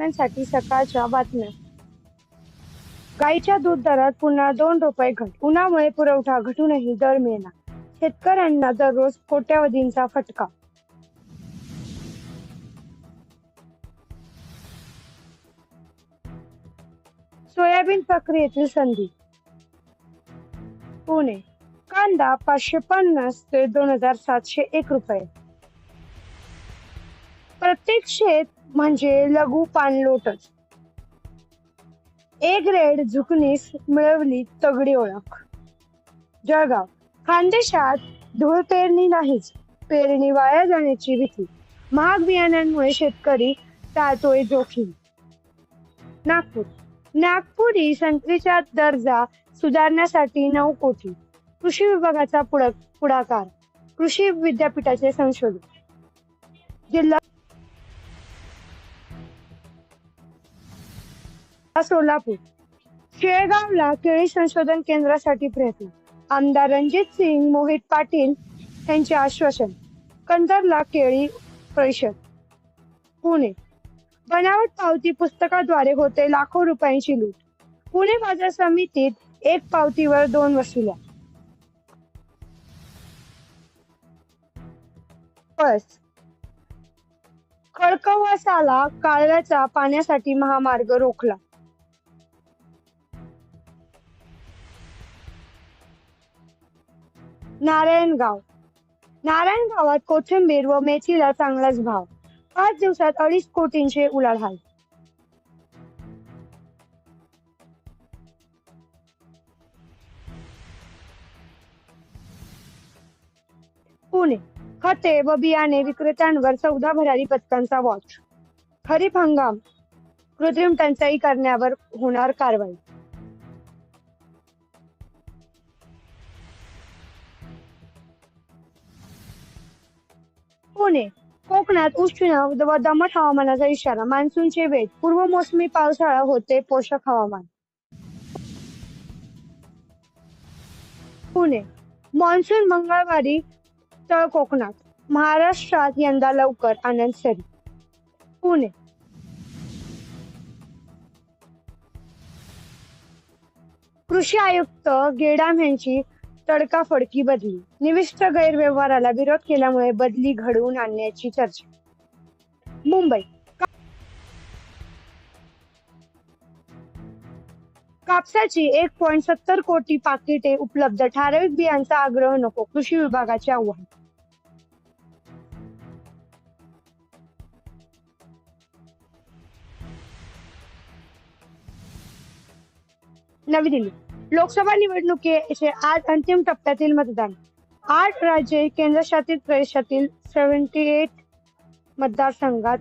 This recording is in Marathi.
शेतकऱ्यांसाठी सकाळच्या बातम्या. गाईच्या दूध दरात पुन्हा दोन रुपये घट. उन्हामुळे पुरवठा घटूनही दर मिळेना. शेतकऱ्यांना दररोज कोट्यावधींचा फटका. सोयाबीन प्रक्रियेतील संधी. पुणे. कांदा पाचशे पन्नास ते दोन हजार सातशे एक रुपये. प्रत्येक शेत म्हणजे लघु पाणलोटच ए ग्रेड झुकणीस मिळवली तगडी ओळख. जळगाव. खानदेशात धूळ पेरणी नाहीच पेरणी वाया जाण्याची भीती. महाग बियाण्यांमुळे शेतकरी टाळतोय जोखीम. नागपूर. नागपुरी संत्रीचा दर्जा सुधारण्यासाठी नऊ कोटी. कृषी विभागाचा पुढ- पुढाकार कृषी विद्यापीठाचे संशोधन. जिल्हा सोलापूर. शेळगावला केळी संशोधन केंद्रासाठी प्रयत्न. आमदार रणजित सिंग मोहित पाटील यांचे आश्वासन. कंदरला केळी परिषद. पुणे. बनावट पावती पुस्तकाद्वारे होते लाखो रुपयांची लूट. पुणे बाजार समितीत एक पावतीवर दोन वसुल्या. बस. खडकवासाला कालव्याचा पाण्यासाठी महामार्ग रोखला. नारायणगाव. नारायणगावात कोथिंबीर व मेथीला चांगलाच भाव. पाच दिवसात अडीच कोटींचे उलाढाल. पुणे. खते व बियाणे विक्रेत्यांवर चौदा भरारी पथकांचा वॉच खरीप हंगाम. कृत्रिम टंचाई करण्यावर होणार कारवाई. पुणे कोकणात उष्ण व दमट हवामानाचा इशारा. मान्सूनचे वेग पूर्व मोसमी पावसाळा होते पोषक हवामान. पुणे. मान्सून मंगळवारी तळ कोकणात. महाराष्ट्रात यंदा लवकर आनंद सरी. पुणे. कृषी आयुक्त गेडाम यांची तडकाफडकी बदली. निविष्ट गैरव्यवहाराला विरोध केल्यामुळे बदली घडवून आणण्याची चर्चा. मुंबई. कापसाची एक पॉईंट सत्तर कोटी पाकिटे उपलब्ध. ठराविक बियांचा आग्रह नको. कृषी विभागाचे आव्हान. नवी दिल्ली. लोकसभा निवडणुकीचे आज अंतिम टप्प्यातील मतदान. आठ राज्ये केंद्रशासित प्रदेशातील सेव्हन्टी एट मतदारसंघात